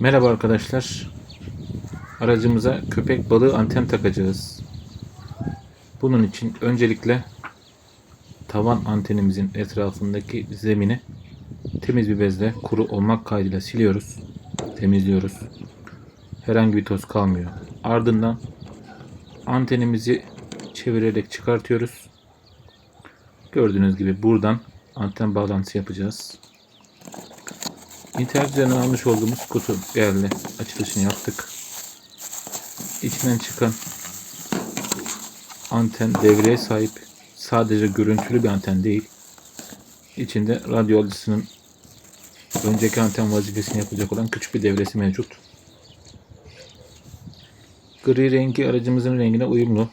Merhaba arkadaşlar. Aracımıza köpek balığı anten takacağız. Bunun için öncelikle tavan antenimizin etrafındaki zemini temiz bir bezle kuru olmak kaydıyla siliyoruz. Temizliyoruz. Herhangi bir toz kalmıyor. Ardından antenimizi çevirerek çıkartıyoruz. Gördüğünüz gibi buradan anten bağlantısı yapacağız. İnternet almış olduğumuz kutu geldi. Açılışını yaptık. İçinden çıkan anten devreye sahip. Sadece görüntülü bir anten değil. İçinde radyo alıcısının önceki anten vazifesini yapacak olan küçük bir devresi mevcut. Gri rengi aracımızın rengine uyumlu.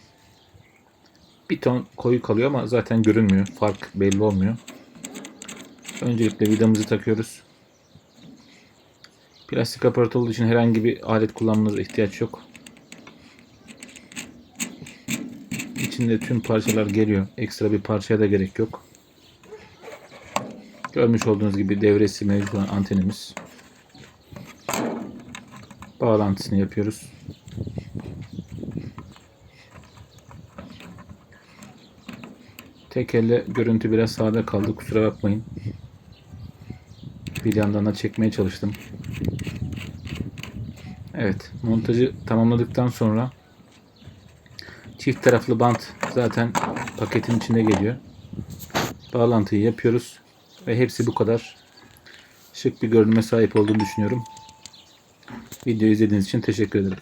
Bir ton koyu kalıyor ama zaten görünmüyor. Fark belli olmuyor. Öncelikle vidamızı takıyoruz. Plastik aparat olduğu için herhangi bir alet kullanmanıza ihtiyaç yok. İçinde tüm parçalar geliyor. Ekstra bir parçaya da gerek yok. Görmüş olduğunuz gibi devresi mevcut olan antenimiz. Bağlantısını yapıyoruz. Tek elle görüntü biraz sağda kaldı. Kusura bakmayın. Bir yandan da çekmeye çalıştım. Evet, montajı tamamladıktan sonra çift taraflı bant zaten paketin içinde geliyor. Bağlantıyı yapıyoruz ve hepsi bu kadar. Şık bir görünüme sahip olduğunu düşünüyorum. Videoyu izlediğiniz için teşekkür ederim.